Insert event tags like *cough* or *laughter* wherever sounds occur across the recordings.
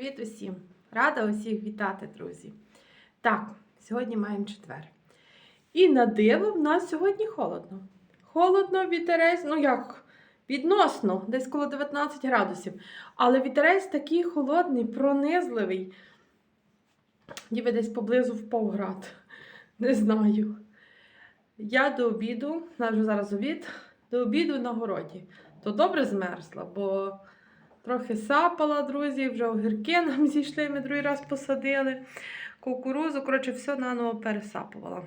Привіт усім! Рада усіх вітати, друзі. Так, сьогодні маємо четвер. І на диво в нас сьогодні холодно. Холодно, вітерець, ну як, відносно, десь коло 19 градусів. Але вітерець такий холодний, пронизливий. Ніби десь поблизу впав град. Не знаю. Я до обіду, вже зараз обід, до обіду на городі. То добре змерзла, бо трохи сапала, друзі, вже огірки нам *laughs* зійшли, ми другий раз посадили. Кукурузу, коротше, все наново пересапувала.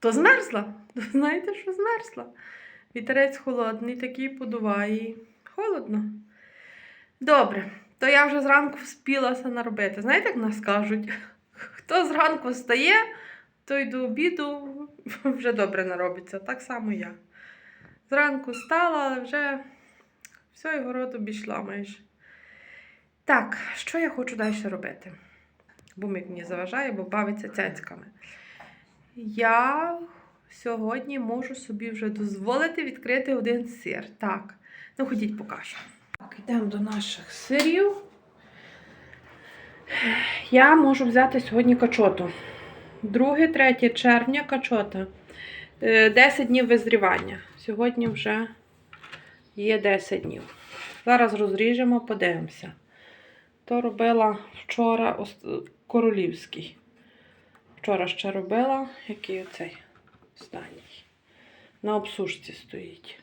То змерзла. *laughs* Знаєте, що змерзла? Вітерець холодний, такий подуває. Холодно. Добре, то я вже зранку вспілася наробити. Знаєте, як нас кажуть? *laughs* Хто зранку встає, той до обіду вже добре наробиться. Так само я. Зранку встала, але вже все, і город обійшла майже. Так, що я хочу далі робити? Бумик мені заважає, бо бавиться цяцьками. Я сьогодні можу собі вже дозволити відкрити один сир. Так, ну ходіть покажу. Так, йдемо до наших сирів. Я можу взяти сьогодні качоту. 2-3 червня качота. Е, 10 днів визрівання. Сьогодні вже є 10 днів. Зараз розріжемо, подивимося. То робила вчора королівський. Вчора ще робила, який оцей останній. На обсушці стоїть.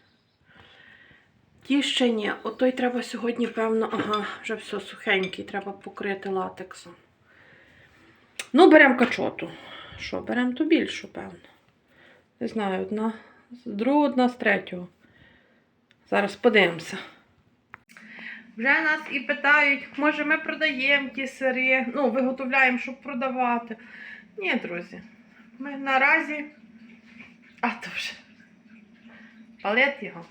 Ті ще ні. Отой треба сьогодні, певно, ага, вже все сухенький, треба покрити латексом. Ну, беремо качоту. Що, беремо ту більшу, певно. Не знаю, одна з другого, одна з третього. Зараз подивимося. Вже нас і питають, може ми продаємо ті сири, ну, виготовляємо, щоб продавати. Ні, друзі, ми наразі. А то вже. Палет його.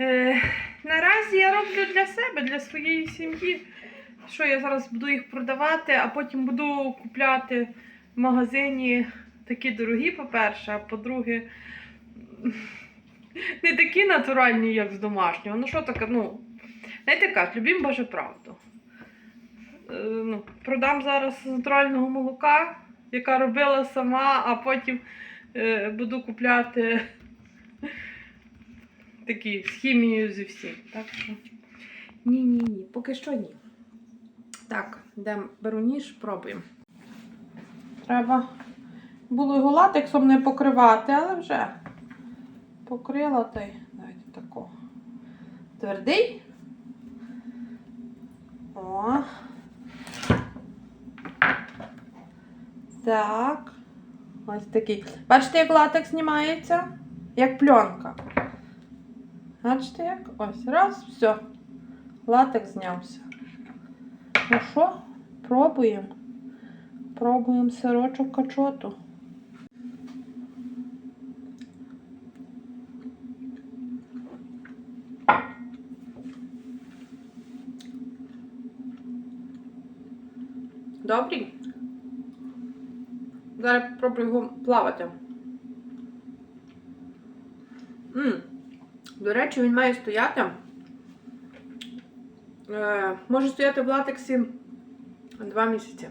Е, наразі я роблю для себе, для своєї сім'ї. Що я зараз буду їх продавати, а потім буду купляти в магазині такі дорогі, по-перше, а по-друге, не такі натуральні, як з домашнього. Ну що таке, ну, знаєте як, любім Боже правду. Е, ну, продам зараз натурального молока, яка робила сама, а потім е, буду купляти такі з хімією зі всім. Так що ні, ні, поки що ні. Так, йдемо, беру ніж, пробуємо. Треба було його латексом не покривати, але вже покрила та й давайте тако. Твердий. Так. Ось такий. Бачите, як латекс знімається? Як пленка. Бачите як? Ось. Раз, все. Латекс знявся. Ну що, пробуємо. Пробуємо сирочок качоту. Добрий. Зараз попробую його плавати. м До речі, він має стояти. Е, може стояти в латексі два місяці.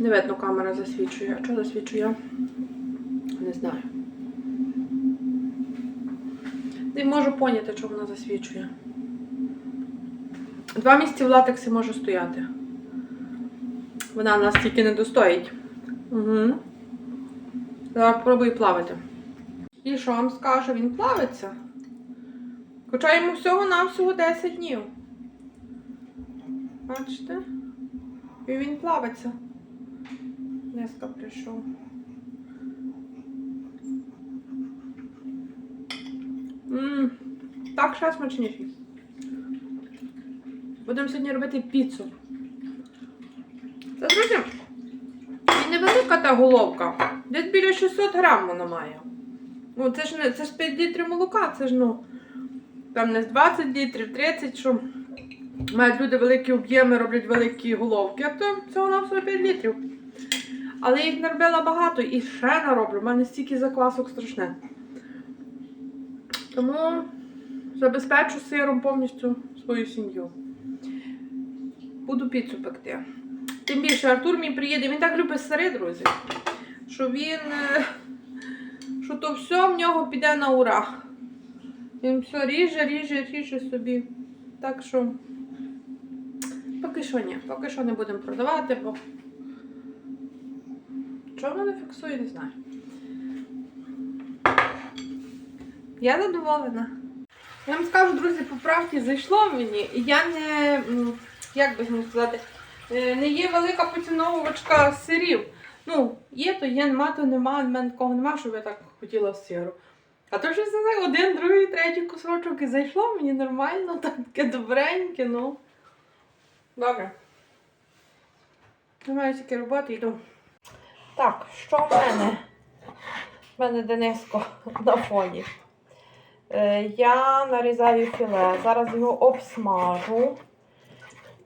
Не видно, камера засвічує. А що засвічує? Не знаю. Не можу поняти, що вона засвічує. Два місяці в латексі може стояти. Вона нас тільки не достоїть. Угу. Зараз пробую плавати. І що вам скажу, він плавиться. Хоча йому всього-навсього 10 днів. Бачите? І він плавиться. Дneska прийшов. Ммм, так ще смачніший. Будемо сьогодні робити піцу. Це, друзі, і невелика та головка. Десь біля 600 грам вона має. Ну, це ж не це ж 5 літрів молока, це ж ну. Там не з 20 літрів, 30, що мають люди великі об'єми, роблять великі головки, а то всього на 5 літрів. Але я їх наробила багато і ще нароблю. У мене стільки заквасок страшне. Тому забезпечу сиром повністю свою сім'ю. Буду піцу пекти. Тим більше Артур мій приїде, він так любить сири, друзі, що він. е, що то все в нього піде на ура. Він все ріже, ріже, ріже собі. Так що поки що ні, поки що не будемо продавати, бо чого не фіксує, не знаю. Я задоволена. Я вам скажу, друзі, по правді зайшло мені, і я не, як би сказати, е, не є велика поціновувачка сирів. Ну, є, то є, нема, то нема, в мене такого нема, щоб я так хотіла сиру. А то щось не один, другий, третій кусочок і зайшло мені нормально, так, *laughs* таке добреньке, ну. Добре. Немає тільки роботи, йду. Так, що в мене? В мене Дениско на фоні. Е, я нарізаю філе. Зараз його обсмажу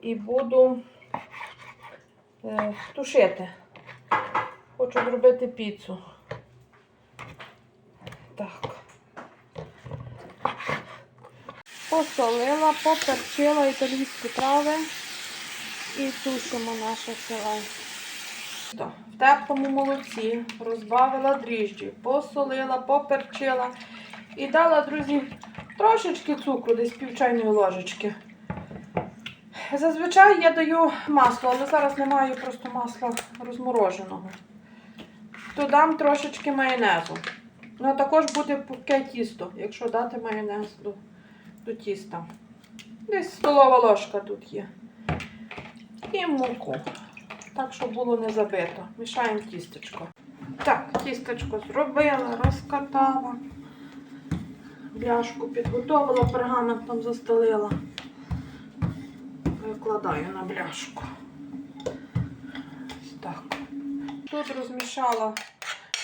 і буду е, тушити. Хочу зробити піцу. Так. Посолила, поперчила італійські трави і тушимо наше філе. В теплому молоці розбавила дріжджі, посолила, поперчила і дала, друзі, трошечки цукру, десь пів чайної ложечки. Зазвичай я даю масло, але зараз не маю просто масла розмороженого. То дам трошечки майонезу. Ну, а також буде пухке тісто, якщо дати майонез до, до тіста. Десь столова ложка тут є. І муку. Так, щоб було не забито. Мішаємо тістечко. Так, тістечко зробила, розкатала. Бляшку підготовила, там застелила. Викладаю на бляшку. Так. Тут розмішала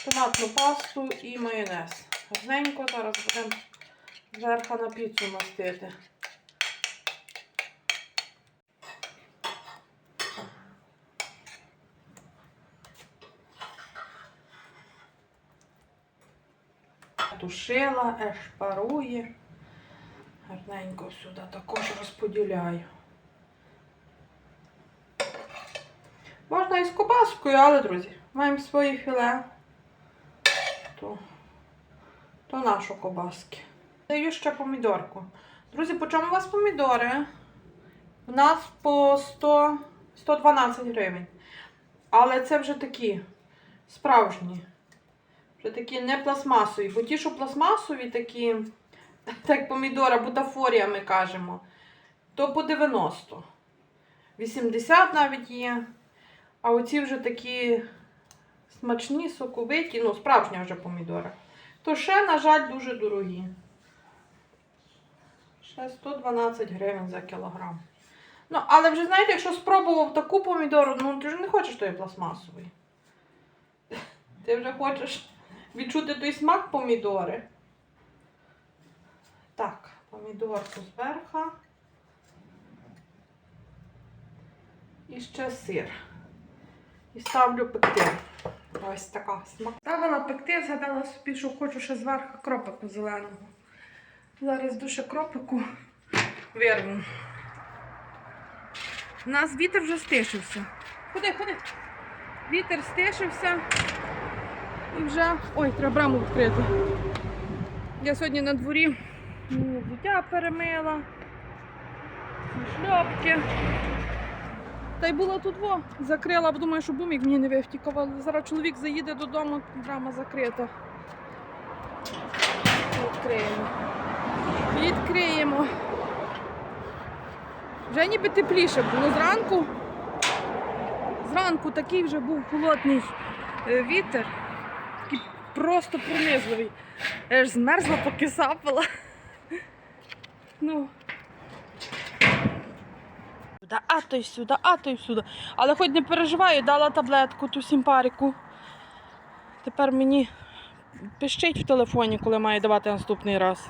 томатну пасту і майонез. Гарненько зараз будемо зверху на піцу мастити. Тушила, аж парує. Гарненько сюди також розподіляю. Можна і з кобаскою, але, друзі, маємо своє філе. То, то нашу кобаски. Даю ще помідорку. Друзі, по чому у вас помідори? У нас по 100, 112 гривень. Але це вже такі справжні. Вже такі не пластмасові. Бо ті, що пластмасові, такі, *laughs* так помідора, бутафорія ми кажемо, то по 90. 80 навіть є. А оці вже такі смачні, соковиті, ну, справжня вже помідора. То ще, на жаль, дуже дорогі. Ще 112 гривень за кілограм. Ну, але вже знаєте, якщо спробував таку помідору, ну ти ж не хочеш тої пластмасової. *laughs* Ти вже хочеш відчути той смак помідори. Так, помідорку зверху. І ще сир. І ставлю пекти. Ось така смак. Ставила пекти, згадала собі, що хочу ще зверху кропику зеленого. Зараз душе кропику вирву. У нас вітер вже стишився. Ходи, ходи. Вітер стишився. І вже... Ой, треба браму відкрити. Я сьогодні на дворі ну, взуття перемила, шльопки. Та й була тут во, закрила, бо думаю, що бумік мені не вивтікав, але зараз чоловік заїде додому, брама закрита. Відкриємо. Відкриємо. Вже ніби тепліше було зранку. Зранку такий вже був холодний е, вітер. Просто пронизливий. Я ж змерзла, поки сапала. Ну. А то й сюди, а то й сюди. Але хоч не переживаю, дала таблетку ту сімпарику. Тепер мені пищить в телефоні, коли маю давати наступний раз.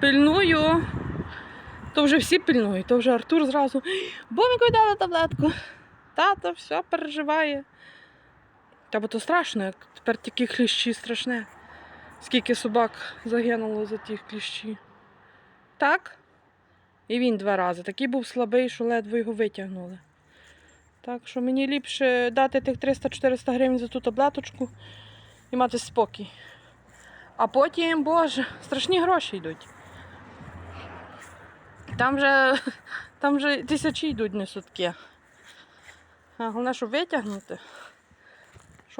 Пильную. То вже всі пильнують, то вже Артур зразу. Боміку дала таблетку. Тато все переживає. Та бо то страшно, як тепер такі хліщі страшне. скільки собак загинуло за ті кліщі. Так? І він два рази. Такий був слабий, що ледве його витягнули. Так що мені ліпше дати тих 300-400 гривень за ту таблеточку і мати спокій. А потім, боже, страшні гроші йдуть. Там вже, там вже тисячі йдуть не сутки. А головне, щоб витягнути.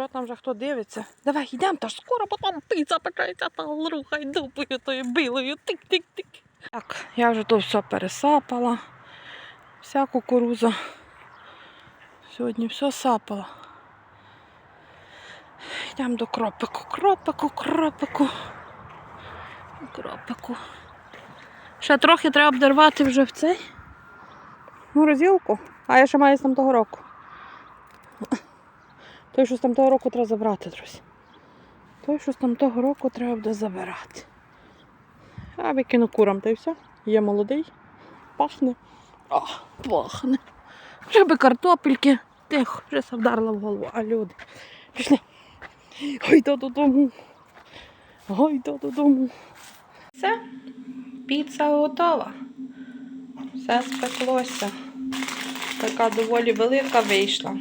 Що там вже хто дивиться? Давай, йдемо, та ж скоро потім піца печеться, та рухай дупою тою билою. Тик-тик-тик. Так, я вже тут все пересапала. Вся кукуруза. Сьогодні все сапала. Йдемо до кропику, кропику, кропику. Кропику. Ще трохи треба обдервати вже в цей морозилку, а я ще маю з там того року. Той, що там того року треба забрати, друзі. Той, що з там того року треба буде забирати. А викину курам, та й все. Є молодий. Пахне. О, пахне. Вже би картопельки. Тихо, вже се в голову. А люди. Пішли. Гайда додому. Гайда додому. Все. Піца готова. Все спеклося. Така доволі велика вийшла.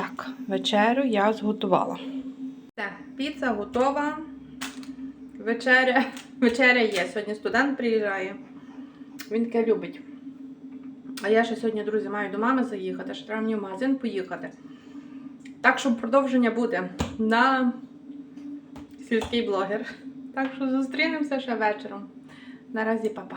Так, вечерю я зготувала. Все, піца готова. Вечеря, вечеря є. Сьогодні студент приїжджає. Він таке любить. А я ще сьогодні, друзі, маю до мами заїхати, ще треба мені в магазин поїхати. Так що продовження буде на сільський блогер. Так що зустрінемося ще вечором. Наразі, папа.